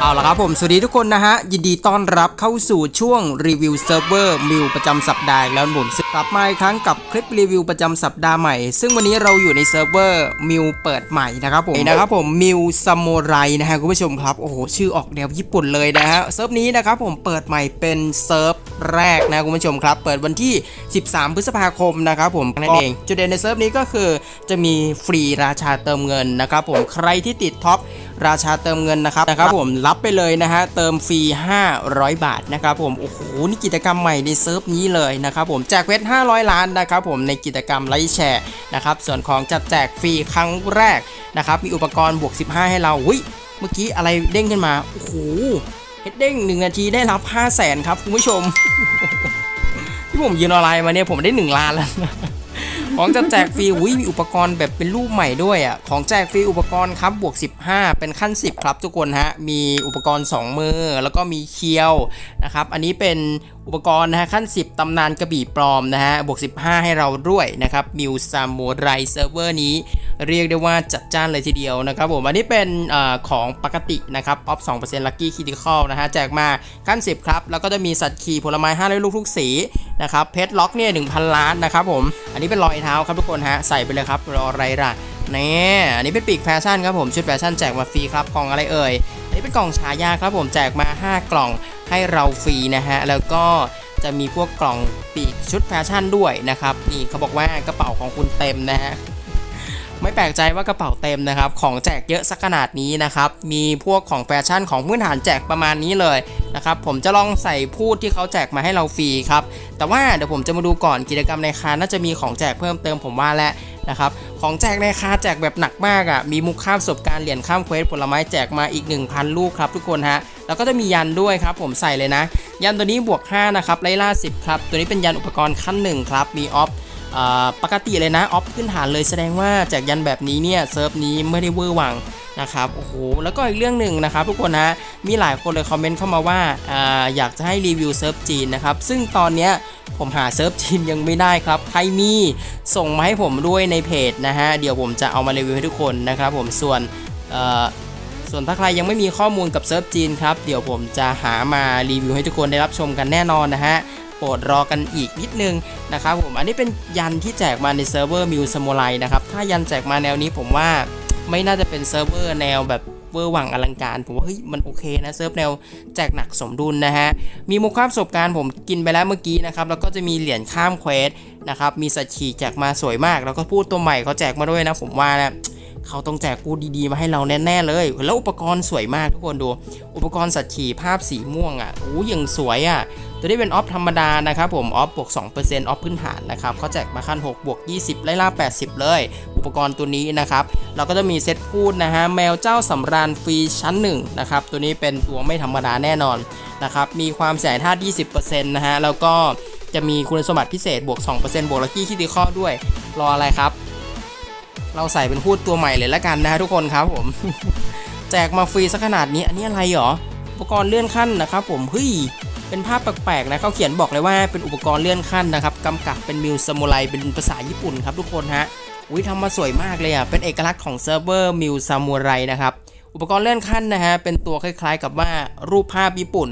เอาละครับผม สวัสดีทุกคนนะฮะ ยินดีต้อนรับเข้าสู่ช่วงรีวิวเซิร์ฟเวอร์มิวประจำสัปดาห์แล้วผม กลับมาอีกครั้งกับคลิปรีวิวประจำสัปดาห์ใหม่ ซึ่งวันนี้เราอยู่ในเซิร์ฟเวอร์มิวเปิดใหม่นะครับผมนะครับผมมิวซามูไรนะฮะคุณผู้ชมครับโอ้โหชื่อออกแนวญี่ปุ่นเลยนะฮะเซิร์ฟนี้นะครับผมเปิดใหม่เป็นเซิร์ฟแรกนะคุณผู้ชมครับ เปิดวันที่ 13 พฤษภาคมนะครับผมนั่นเองจุดเด่นในเซิร์ฟนี้ก็คือ จะมีฟรีราชาเติมเงินนะครับผมใครที่ติดท็อปราชาเติมเงินนะครับนะครับผมรับไปเลยนะฮะเติมฟรี 500 บาทนะครับผมโอ้โหนี่กิจกรรมใหม่ในเซิร์ฟนี้เลยนะครับผมแจกเพชร500 ล้านนะครับผมในกิจกรรมไลฟ์แชร์นะครับส่วนของจัดแจกฟรีครั้งแรกนะครับมีอุปกรณ์บวก 15 ให้เราอุ้ยเมื่อกี้อะไรเด้งขึ้นมาโอ้โหเฮดเด้ง1นาทีได้รับ 5 0 0แสนครับคุณผู้ชม ที่ผมยืนออนไลน์มาเนี่ยผมได้ 1 ล้านแล้วนะของจะแจกฟรีอุ้ยมีอุปกรณ์แบบเป็นรูปใหม่ด้วยอะของแจกฟรีอุปกรณ์ครับบวก 15 เป็นขั้น 10 ครับทุกคนฮะมีอุปกรณ์ 2 มือแล้วก็มีเคียวนะครับอันนี้เป็น อุปกรณ์นะฮะขั้น 10 ตำนานกระบี่ปลอมนะฮะบวก 15 ให้เราด้วยนะครับมิวซามูไรเซิร์ฟเวอร์นี้เรียกได้ว่าจัดจ้านเลยทีเดียวนะครับผมอันนี้เป็นอของปกตินะครับออฟ2% Lucky Critical นะฮะแจกมาขั้น 10 ครับ แล้วก็จะมีสัตว์ขี่ผลไม้500ลูกทุกสีนะครับเพชรล็อกเนี่ย1,000ล้านนะครับผมอันนี้เป็นรอยเท้าครับทุกคนฮะใส่ไปเลยครับรออะไรล่ะนี่อันนี้เป็นปีกแฟชั่นครับผมชุดแฟชั่นแจกมาฟรีครับกล่องอะไรเอ่ยอันนี้เป็นกล่องฉายาครับผมแจกมา 5 กล่อง ให้เราฟรีนะฮะ แล้วก็จะมีพวกกล่องปีกชุดแฟชั่นด้วยนะครับ นี่เขาบอกว่ากระเป๋าของคุณเต็มนะฮะไม่แปลกใจว่ากระเป๋าเต็มนะครับ ของแจกเยอะสักขนาดนี้นะครับ มีพวกของแฟชั่นของพื้นฐานแจกประมาณนี้เลยนะครับ ผมจะลองใส่พูดที่เขาแจกมาให้เราฟรีครับ แต่ว่าเดี๋ยวผมจะมาดูก่อนกิจกรรมในคาน่าจะมีของแจกเพิ่มเติมผมว่าแล้ว นะครับของแจกในคาแจกแบบหนักมากอะ่ะมีมุกข้ามประสบการณ์เหรียญข้ามเควสผลไม้แจกมาอีก 1,000 ลูกครับทุกคนฮะแล้วก็จะมียันด้วยครับผมใส่เลยนะ ยันตัวนี้บวก 5 นะครับไล่ล่า 10 ครับ ตัวนี้เป็นยันอุปกรณ์ขั้น1ครับมีออฟปกติเลยนะออฟพื้นฐานเลยแสดงว่าแจกยันแบบนี้เนี่ยเซิร์ฟนี้ไม่ได้เวอร์วังนะครับโอ้โหแล้วก็อีกเรื่องหนึ่งนะครับทุกคนนะมีหลายคนเลยคอมเมนต์เข้ามาว่าอ่าอยากจะให้รีวิวเซิร์ฟจีนนะครับซึ่งตอนเนี้ย ผมหาเซิร์ฟจีนยังไม่ได้ครับ ใครมีส่งมาให้ผมด้วยในเพจนะฮะ เดี๋ยวผมจะเอามารีวิวให้ทุกคนนะครับผมส่วนส่วนถ้าใครยังไม่มีข้อมูลกับเซิร์ฟจีนครับ เดี๋ยวผมจะหามารีวิวให้ทุกคนได้รับชมกันแน่นอนนะฮะโปรดรอกันอีกนิดนึงนะครับผมอันนี้เป็นยันที่แจกมาในเซิร์ฟเวอร์มิวสโมไลนะครับถ้ายันแจกมาแนวนี้ผมว่าไม่น่าจะเป็นเซิร์ฟเวอร์แนวแบบ เวอร์หวังอลังการ ผมว่าเฮ้ยมันโอเคนะเซิร์ฟแนวแจกหนักสมดุลนะฮะ มีมุกความประสบการณ์ผมกินไปแล้วเมื่อกี้นะครับ แล้วก็จะมีเหรียญข้ามเควสนะครับ มีสัตว์ขี่แจกมาสวยมาก แล้วก็พูดตัวใหม่เขาแจกมาด้วยนะผมว่านะเขาต้องแจกพูดดีๆ มาให้เราแน่ๆเลย แล้วอุปกรณ์สวยมากทุกคนดู อุปกรณ์สัตว์ขี่ภาพสีม่วงอะโอ้ยยังสวยอะ ตัวนี้เป็นออฟธรรมดานะครับผมออฟบวก2%ออฟพื้นฐานนะครับเขาแจกมาขั้น6บวก20 ไล่ล่า 80 เลย อุปกรณ์ตัวนี้นะครับเราก็จะมีเซตพูดนะฮะแมวเจ้าสำราญฟรีชั้น1นะครับตัวนี้เป็นตัวไม่ธรรมดาแน่นอนนะครับมีความแสนธาตุ20%นะฮะแล้วก็จะมีคุณสมบัติพิเศษบวก 2%บวกลัคกี้คิติคอด้วยรออะไรครับ เราใส่เป็นพูดตัวใหม่เลยละกันนะฮะทุกคนครับผมแจกมาฟรีสักขนาดนี้อันนี้อะไรหรออุปกรณ์เลื่อนขั้นนะครับผมเฮ้ย เป็นภาพแปลกๆนะเขาเขียนบอกเลยว่าเป็นอุปกรณ์เลื่อนขั้นนะครับกำกับเป็นมิวซามูไรเป็นภาษาญี่ปุ่นครับทุกคนฮะอุ้ยทำมาสวยมากเลยอะเป็นเอกลักษณ์ของเซิร์ฟเวอร์มิวซามูไรนะครับอุปกรณ์เลื่อนขั้นนะฮะเป็นตัวคล้าย ๆ กับว่ารูปภาพญี่ปุ่น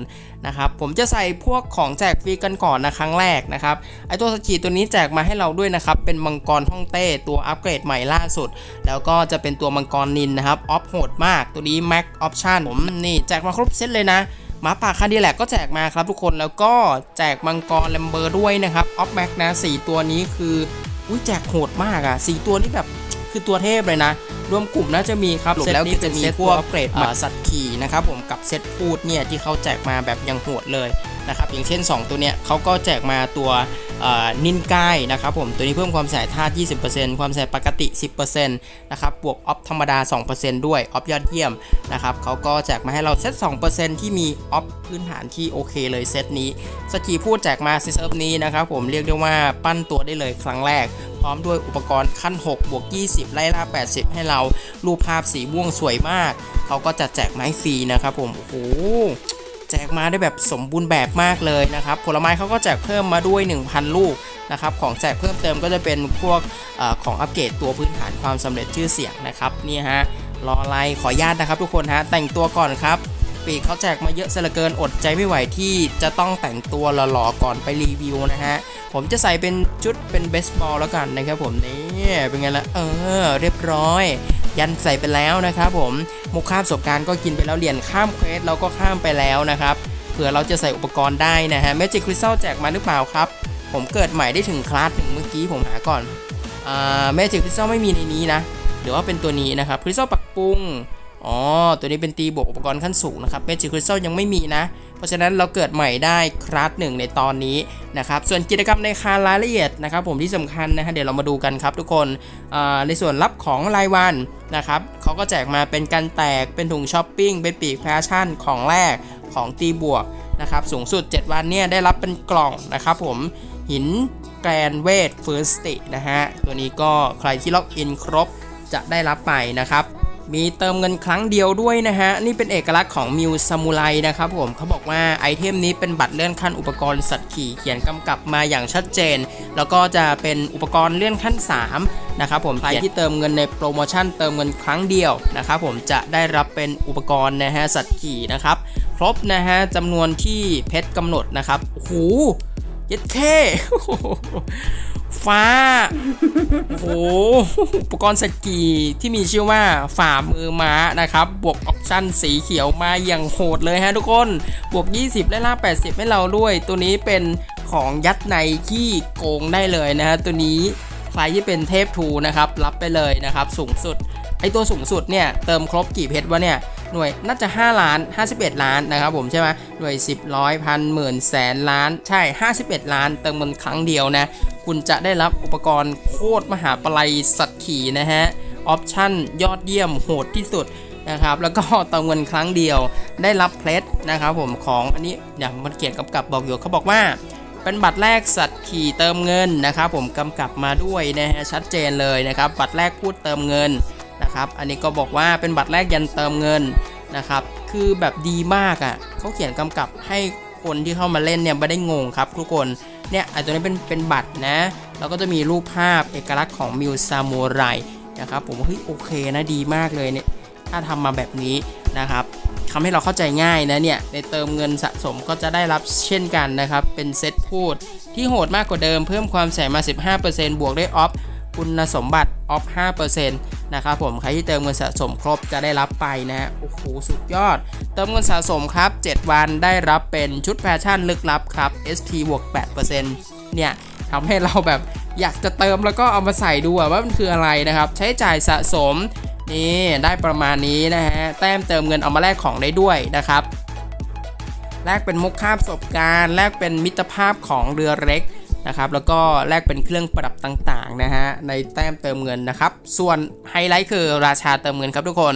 นะครับผมจะใส่พวกของแจกฟรีกันก่อนนะครั้งแรกนะครับไอตัวสกีตัวนี้แจกมาให้เราด้วยนะครับเป็นมังกรฮ่องเต้ตัวอัปเกรดใหม่ล่าสุด แล้วก็จะเป็นตัวมังกรนินนะครับออฟโหดมากตัวนี้ Max Option ผมนี่แจกมาครบเซตเลยนะ หมาป่าคาดีแลกก็แจกมาครับทุกคนแล้วก็แจกมังกรแลมเบอร์ด้วยนะครับออฟแม็กนะสี่ตัวนี้คืออุ้ยแจกโหดมากอะ่ะสี่ตัวนี้แบบ คือตัวเทพเลยนะ รวมกลุ่มน่าจะมีครับเซตนี้จะมีพวกอัปเกรดมาสัตว์ขี่นะครับผมกับเซตพูดเนี่ยที่เขาแจกมาแบบยังโหดเลยนะครับอย่างเช่น 2 ตัวเนี้ยเขาก็แจกมาตัวเอ่อนินกายนะครับผมตัวนี้เพิ่มความแสบธาตุ 20%ความแสบปกติ 10%นะครับบวกออฟธรรมดา 2%ด้วยออฟยอดเยี่ยมนะครับเขาก็แจกมาให้เราเซต 2%ที่มีออฟพื้นฐานที่โอเคเลยเซตนี้สกีพูดแจกมาซิเซิร์ฟนี้นะครับผมเรียกได้ว่าปั้นตัวได้เลยครั้งแรก พร้อมด้วยอุปกรณ์ขั้น 6 บวก 20 ไล่ล่า 80 ให้เรา รูปภาพสีม่วงสวยมาก เขาก็จะแจกไม้ฟรีนะครับผม โอ้โหแจกมาได้แบบสมบูรณ์แบบมากเลยนะครับ ผลไม้เขาก็แจกเพิ่มมาด้วย 1,000 ลูกนะครับ ของแจกเพิ่มเติมก็จะเป็นพวกอของอัปเกรดตัวพื้นฐานความสำเร็จชื่อเสียงนะครับ นี่ฮะ รอไรขออนุญาตนะครับทุกคนฮะ แต่งตัวก่อนครับ ปีกเขาแจกมาเยอะเสียเหลือเกินอดใจไม่ไหวที่จะต้องแต่งตัวหล่อๆก่อนไปรีวิวนะฮะ ผมจะใส่เป็นชุดเป็นเบสบอลแล้วกันนะครับผมนี่เป็นไงละเออ เรียบร้อย ยันใส่ไปแล้วนะครับผมมุกข้ามประสบการณ์ก็กินไปแล้วเหรียญข้ามเควสเราก็ข้ามไปแล้วนะครับเผื่อเราจะใส่อุปกรณ์ได้นะฮะแมจิกคริสตัลแจกมาหรือเปล่าครับ ผมเกิดใหม่ได้ถึงคลาสหนึ่งเมื่อกี้ผมหาก่อนอ่าแมจิกคริสตัลไม่มีในนี้นะหรือว่าเป็นตัวนี้นะครับคริสตัลปักปุ้ง อ๋อ ตัวนี้เป็นตีบวกอุปกรณ์ขั้นสูงนะครับเมจิคริสตัลยังไม่มีนะ เพราะฉะนั้นเราเกิดใหม่ได้คลาสหนึ่งในตอนนี้นะครับ ส่วนกิจกรรมในคารายละเอียดนะครับผมที่สำคัญนะฮะเดี๋ยวเรามาดูกันครับทุกคน ในส่วนรับของรายวันนะครับเขาก็แจกมาเป็นกันแตก เป็นถุงช้อปปิ้ง เป็นปีกแฟชั่นของแรกของตีบวกนะครับสูงสุด 7 วันเนี่ยได้รับเป็นกล่องนะครับผมหินแกรนเวทเฟิร์สตินะฮะตัวนี้ก็ใครที่ล็อกอินครบจะได้รับไปนะครับ มีเติมเงินครั้งเดียวด้วยนะฮะ นี่เป็นเอกลักษณ์ของมิวซามูไรนะครับผมเขาบอกว่าไอเทมนี้เป็นบัตรเลื่อนขั้นอุปกรณ์สัตว์ขี่เขียนกำกับมาอย่างชัดเจน แล้วก็จะเป็นอุปกรณ์เลื่อนขั้น 3 นะครับผมใครที่เติมเงินในโปรโมชั่นเติมเงินครั้งเดียวนะครับผมจะได้รับเป็นอุปกรณ์นะฮะสัตว์ขี่นะครับครบนะฮะจำนวนที่เพชรกำหนดนะครับโอ้โหเย็ดเค ฟ้า โอ้โห อุปกรณ์สกีที่มีชื่อว่าฝ่ามือม้านะครับ บวกออปชั่นสีเขียวมาอย่างโหดเลยฮะทุกคน บวก 20 และล่า 80 ให้เราด้วย ตัวนี้เป็นของยัดในที่โกงได้เลยนะฮะ ตัวนี้ใครที่เป็นเทพทูนะครับ รับไปเลยนะครับ สูงสุด ไอตัวสูงสุดเนี่ย เติมครบกี่เพชรวะเนี่ย หน่วยน่าจะ 5 ล้าน 51 ล้านนะครับผมใช่ไหมหน่วย 10ร้อยพันหมื่นแสนล้านใช่ 51 ล้าน เติมมันครั้งเดียวนะ คุณจะได้รับอุปกรณ์โคตรมหาปลัยสัตว์ขี่นะฮะออปชั่นยอดเยี่ยมโหดที่สุดนะครับแล้วก็เติมเงินครั้งเดียวได้รับเพลสนะครับผมของอันนี้อย่างมันเขียนกำกับบอกอยู่เขาบอกว่า เป็นบัตรแรกสัตว์ขี่เติมเงินนะครับผมกำกับมาด้วยนะฮะชัดเจนเลยนะครับบัตรแรกพูดเติมเงิน นะครับ อันนี้ก็บอกว่าเป็นบัตรแรกยันเติมเงินนะครับ คือแบบดีมากอะ่ะเขาเขียนกำกับให้คนที่เข้ามาเล่นเนี่ยไม่ได้งงครับทุกคนเนี่ยไอตัวนี้เป็นเป็นบัตรนะแล้วก็จะมีรูปภาพเอกลักษณ์ของมิวซามูไรนะครับผมว่าเฮ้ยโอเคนะดีมากเลยเนี่ยถ้าทำมาแบบนี้นะครับทำให้เราเข้าใจง่ายนะเนี่ยในเติมเงินสะสมก็จะได้รับเช่นกันนะครับ เป็นเซตพูดที่โหดมากกว่าเดิมเพิ่มความแสงมา 15%บวกได้ออฟคุณสมบัติออฟ 5% นะครับผมใครที่เติมเงินสะสมครบจะได้รับไปนะฮะโอ้โหสุดยอด เติมเงินสะสมครับ 7 วันได้รับเป็นชุดแฟชั่นลึกลับครับ SP บวก8%เนี่ยทำให้เราแบบอยากจะเติมแล้วก็เอามาใส่ดูว่ามันคืออะไรนะครับ ใช้จ่ายสะสมนี่ได้ประมาณนี้นะฮะแต้มเติมเงินเอามาแลกของได้ด้วยนะครับแลกเป็นมุกคาบประสบการณ์แลกเป็นมิตรภาพของเรือเล็ก นะครับแล้วก็แลกเป็นเครื่องประดับต่างๆนะฮะในแต้มเติมเงินนะครับ ส่วนไฮไลท์คือราชาเติมเงินครับทุกคน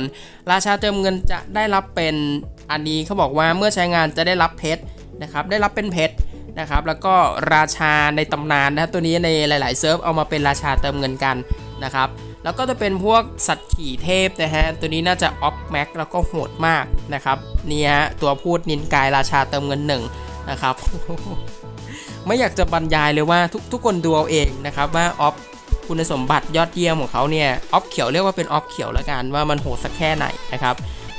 ราชาเติมเงินจะได้รับเป็นอันนี้เขาบอกว่าเมื่อใช้งานจะได้รับเพชรนะครับได้รับเป็นเพชรนะครับแล้วก็ราชาในตำนานนะตัวนี้ในหลาย ๆ เซิร์ฟเอามาเป็นราชาเติมเงินกันนะครับแล้วก็จะเป็นพวกสัตว์ขี่เทพนะฮะตัวนี้น่าจะออฟแม็กแล้วก็โหดมากนะครับนี่ฮะตัวพูดนินกายราชาเติมเงินหนึ่งนะครับ ไม่อยากจะบรรยายเลยว่าทุกทุกคนดูเอาเองนะครับว่าออฟคุณสมบัติยอดเยี่ยมของเขาเนี่ยออฟเขียวเรียกว่าเป็นออฟเขียวแล้วกันว่ามันโหดสักแค่ไหนนะครับ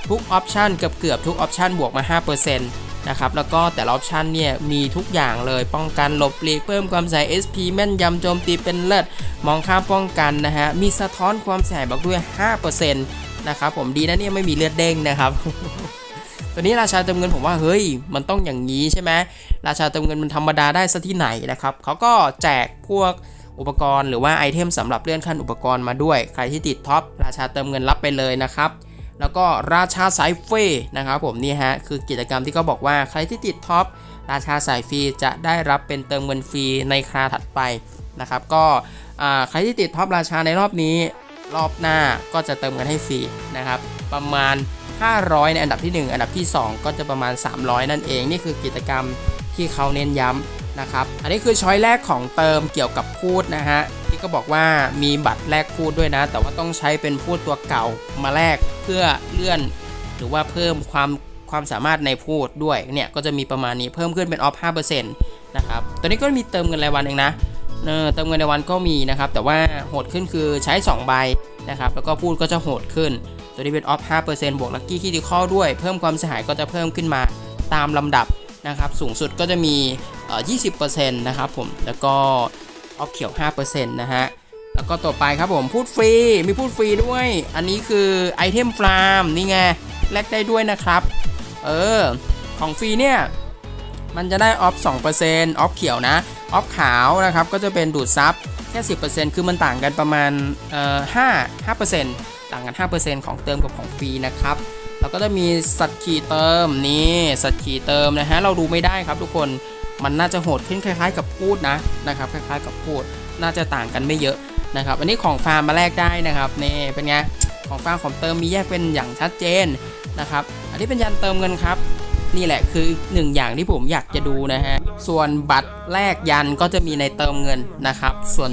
ทุกออปชันเกือบเกือบทุกออปชันบวกมา 5%นะครับแล้วก็แต่ละออปชันเนี่ยมีทุกอย่างเลยป้องกันหลบหลีกเพิ่มความใส่ SP แม่นยำโจมตีเป็นเลิศมองข้ามป้องกันนะฮะมีสะท้อนความใส่บอกด้วย 5%นะครับผมดีนะเนี่ยไม่มีเลือดเด้งนะครับ ตัวนี้ราชาเติมเงินผมว่าเฮ้ยมันต้องอย่างนี้ใช่ไหมราชาเติมเงินมันธรรมดาได้ซะที่ไหนนะครับเขาก็แจกพวกอุปกรณ์หรือว่าไอเทมสำหรับเลื่อนขั้นอุปกรณ์มาด้วย ใครที่ติดท็อปราชาเติมเงินรับไปเลยนะครับ แล้วก็ราชาสายเฟย์นะครับผมนี่ฮะคือกิจกรรมที่เขาบอกว่าใครที่ติดท็อปราชาสายฟรีจะได้รับเป็นเติมเงินฟรีในคราถัดไปนะครับก็ใครที่ติดท็อปราชาในรอบนี้ รอบหน้าก็จะเติมเงินให้ฟรีนะครับ ประมาณ 500 ในอันดับที่ 1 อันดับที่ 2 ก็จะประมาณ 300 นั่นเอง นี่คือกิจกรรมที่เขาเน้นย้ำนะครับ อันนี้คือช้อยแรกของเติมเกี่ยวกับพูดนะฮะที่ก็บอกว่ามีบัตรแลกพูดด้วยนะ แต่ว่าต้องใช้เป็นพูดตัวเก่ามาแลกเพื่อเลื่อน หรือว่าเพิ่มความความสามารถในพูดด้วยเนี่ยก็จะมีประมาณนี้เพิ่มขึ้นเป็นออฟ5%นะครับตัวนี้ก็มีเติมเงินรายวันเองนะเติมเงินในวันก็มีนะครับแต่ว่าโหดขึ้นคือใช้ 2 ใบนะครับแล้วก็พูดก็จะโหดขึ้น ตัวนี้เป็นออฟ5%บวกลัคกี้คิติคอลด้วย เพิ่มความเสียหายก็จะเพิ่มขึ้นมาตามลำดับนะครับ สูงสุดก็จะมี 20%นะครับผม แล้วก็ออฟเขียว 5%นะฮะ แล้วก็ต่อไปครับผมพูดฟรี มีพูดฟรีด้วย อันนี้คือไอเทมฟาร์มนี่ไง แลกได้ด้วยนะครับ เออ ของฟรีเนี่ย มันจะได้ออฟ2%ออฟเขียวนะ ออฟขาวนะครับ ก็จะเป็นดูดซับแค่ 10%คือมันต่างกันประมาณเอ่อ5 5% ต่างกัน 5%ของเติมกับของฟรีนะครับแล้วก็จะมีสัตว์ขี่เติมนี่สัตว์ขี่เติมนะฮะเราดูไม่ได้ครับทุกคนมันน่าจะโหดขึ้นคล้ายๆ กับพูดนะนะครับคล้ายๆ กับพูดน่าจะต่างกันไม่เยอะนะครับอันนี้ของฟาร์มมาแลกได้นะครับนี่เป็นไงของฟาร์มของเติมมีแยกเป็นอย่างชัดเจนนะครับอันนี้เป็นยันเติมเงินครับนี่แหละคืออีกหนึ่งอย่างที่ผมอยากจะดูนะฮะส่วนบัตรแลกยันก็จะมีในเติมเงินนะครับ ส่วน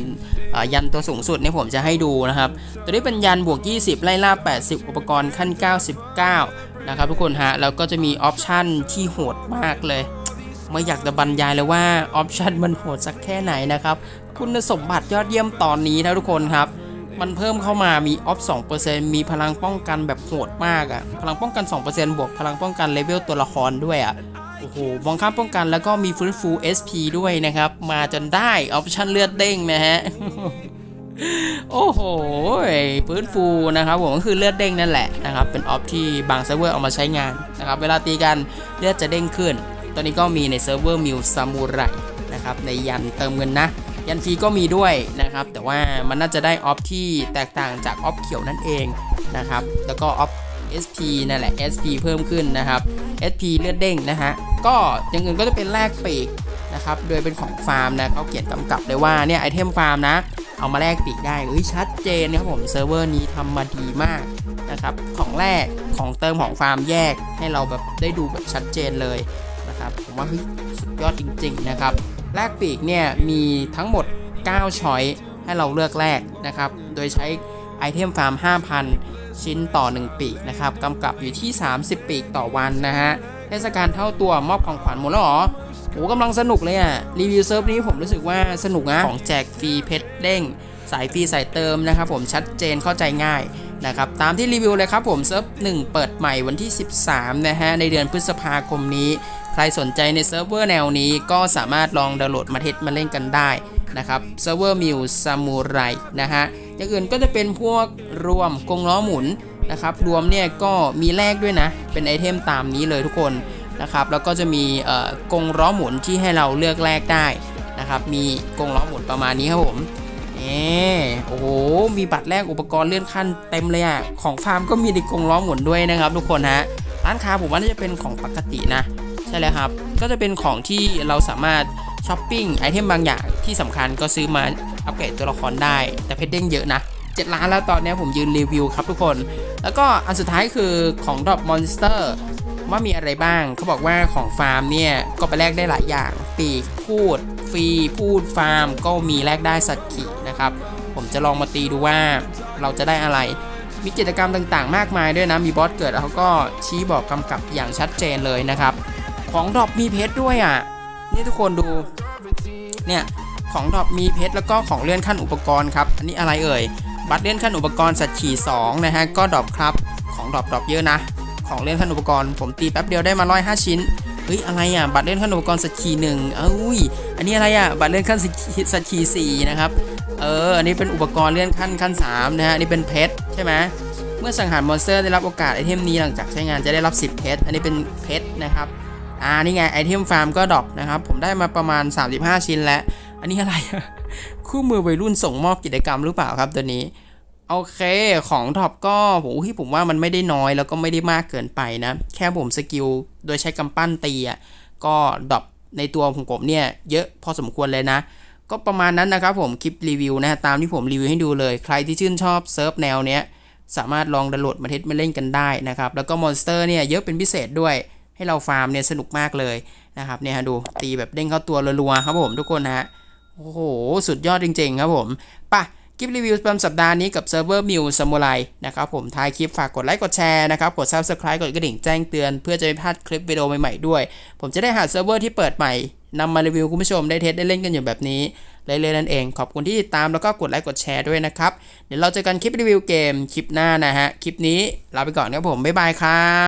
ยันตัวสูงสุดนี่ผมจะให้ดูนะครับ ตัวนี้เป็นยันบวก 20 ไล่ล่า 80 อุปกรณ์ขั้น 99 นะครับทุกคนฮะ แล้วก็จะมีออปชันที่โหดมากเลย ไม่อยากจะบรรยายเลยว่าออปชันมันโหดสักแค่ไหนนะครับ คุณสมบัติยอดเยี่ยมตอนนี้นะทุกคนครับมันเพิ่มเข้ามามีออฟ2%มีพลังป้องกันแบบโหดมากอะ่ะ พลังป้องกัน 2%บวกพลังป้องกันเลเวลตัวละครด้วยอะ่ะ โอ้โหมองข้ามป้องกันแล้วก็มีฟื้นฟู SP ด้วยนะครับ มาจนได้ออปชันเลือดเด้งนะฮะโอ้โหฟื้นฟูนะครับผมก็คือเลือดเด้งนั่นแหละนะครับเป็นออฟที่บางเซิร์ฟเวอร์เอามาใช้งานนะครับเวลาตีกันเลือดจะเด้งขึ้น ตอนนี้ก็มีในเซิร์ฟเวอร์มิวซามูไรนะครับในยันเติมเงินนะ ยันฟรีก็มีด้วยนะครับแต่ว่ามันน่าจะได้ออฟที่แตกต่างจากออฟเขียวนั่นเองนะครับแล้วก็ออฟ SP นั่นแหละ SP เพิ่มขึ้นนะครับ SP เลือดเด้งนะฮะก็อย่างอื่นก็จะเป็นแลกปีกนะครับโดยเป็นของฟาร์มนะเขาเขียนกำกับเลยว่าเนี่ยไอเทมฟาร์มนะ เอามาแลกปีกได้เอ้ยชัดเจนนะครับผมเซิร์ฟเวอร์นี้ทำมาดีมากนะครับของแรกของเติมของฟาร์มแยกให้เราแบบได้ดูแบบชัดเจนเลยนะครับผมว่าเฮ้ยสุดยอดจริง ๆ นะครับแลกปีกเนี่ยมีทั้งหมด 9ช้อยให้เราเลือกแลกนะครับโดยใช้ เทมฟาร์ม 5,000 ชิ้นต่อ 1 ปีนะครับกำกับอยู่ที่ 30 ปีต่อวันนะฮะ เทศกาลเท่าตัวมอบของขวัญหมดแล้วหรอโหกำลังสนุกเลยอะรีวิวเซิร์ฟนี้ผมรู้สึกว่าสนุกนะ ของแจกฟรีเพชรเด้ง สายฟรีสายเติมนะครับผมชัดเจนเข้าใจง่ายนะครับตามที่รีวิวเลยครับผมเซิร์ฟ1 เปิดใหม่วันที่ 13 นะฮะ ในเดือนพฤษภาคมนี้ ใครสนใจในเซิร์ฟเวอร์แนวนี้ก็สามารถลองดาวน์โหลดมาเทสมาเล่นกันได้ นะครับเซิร์ฟเวอร์มิวซามูไรนะฮะอย่างอื่นก็จะเป็นพวกรวมกงล้อหมุนนะครับรวมเนี่ยก็มีแลกด้วยนะ เป็นไอเทมตามนี้เลยทุกคนนะครับแล้วก็จะมีกงล้อหมุนที่ให้เราเลือกแลกได้นะครับมีกงล้อหมุนประมาณนี้ครับผมเอโอ้โหมีบัตรแลกอุปกรณ์เลื่อนขั้นเต็มเลยอะของฟาร์มก็มีในกงล้อหมุนด้วยนะครับ ทุกคนฮะร้านค้าผมว่าน่าจะเป็นของปกตินะใช่แล้วครับ ก็จะเป็นของที่เราสามารถ ช้อปปิ้งไอเทมบางอย่างที่สำคัญก็ซื้อมาอัปเกรดตัวละครได้ แต่เพชรเด้งเยอะนะ 7 ล้านแล้วตอนนี้ผมยืนรีวิวครับทุกคน แล้วก็อันสุดท้ายคือของดรอปมอนสเตอร์ว่ามีอะไรบ้างเขาบอกว่าของฟาร์มเนี่ย ก็ไปแลกได้หลายอย่าง ปีกพูด ฟรีพูดฟาร์ม ก็มีแลกได้สัตว์ขี่นะครับ ผมจะลองมาตีดูว่าเราจะได้อะไรมีกิจกรรมต่างๆ มากมายด้วยนะ มีบอสเกิดเขาก็ชี้บอกกำกับอย่างชัดเจนเลยนะครับ ของดรอปมีเพชรด้วยอะ นี่ทุกคนดู เนี่ย ของดรอปมีเพชรแล้วก็ของเลื่อนขั้นอุปกรณ์ครับ อันนี้อะไรเอ่ย บัตรเลื่อนขั้นอุปกรณ์สัตว์ขี่2นะฮะ ก็ดรอปครับ ของดรอปดรอปเยอะนะ ของเลื่อนขั้นอุปกรณ์ ผมตีแป๊บเดียวได้มา105ชิ้น เฮ้ย อะไรอะ บัตรเลื่อนขั้นอุปกรณ์สัตว์ขี่หนึ่งเอ้ย อันนี้อะไรอะ บัตรเลื่อนขั้นสัตว์ขี่สี่นะครับ เออ อันนี้เป็นอุปกรณ์เลื่อนขั้นขั้น3นะฮะนนี้เป็นเพชรใช่ไหมเมื่อสังหารมอนสเตอร์ได้รับโอกาสไอเทมนี้หลังจากใช้งานจะได้รับ 10เพชร อันนี้เป็นเพชรนะครับ อ่านี่ไงไอเทมฟาร์มก็ดรอปนะครับ ผมได้มาประมาณ 35 ชิ้นแล้ว อันนี้อะไร คู่มือวัยรุ่นส่งมอบกิจกรรมหรือเปล่าครับตัวนี้ โอเคของดรอปก็ผมที่ผมว่ามันไม่ได้น้อยแล้วก็ไม่ได้มากเกินไปนะ แค่ผมสกิลโดยใช้กำปั้นตีอะก็ดรอปในตัวของผมเนี่ยเยอะพอสมควรเลยนะ ก็ประมาณนั้นนะครับผมคลิปรีวิวนะตามที่ผมรีวิวให้ดูเลย ใครที่ชื่นชอบเซิร์ฟแนวเนี้ยสามารถลองดาวน์โหลดมาเทสมาเล่นกันได้นะครับ แล้วก็มอนสเตอร์เนี่ยเยอะเป็นพิเศษด้วย ให้เราฟาร์มเนี่ยสนุกมากเลยนะครับเนี่ยฮะดูตีแบบเด้งเข้าตัวรัวๆครับผมทุกคนนะฮะโอ้โห สุดยอดจริง ๆ ครับผมป่ะคลิปรีวิวประจำสัปดาห์นี้กับเซิร์ฟเวอร์มิวซามูไรนะครับผมท้ายคลิปฝากกดไลค์กดแชร์นะครับ กด Subscribe กดกระดิ่งแจ้งเตือน เพื่อจะไม่พลาดคลิปวิดีโอใหม่ๆด้วย ผมจะได้หาเซิร์ฟเวอร์ที่เปิดใหม่นำมารีวิวคุณผู้ชมได้เทสได้เล่นกันอยู่แบบนี้เรื่อยๆนั่นเอง ขอบคุณที่ติดตามแล้วก็กดไลค์กดแชร์ด้วยนะครับ เดี๋ยวเราเจอกันคลิปรีวิวเกมคลิปหน้านะฮะ คลิปนี้ลาไปก่อนครับผม บ๊ายบายครับ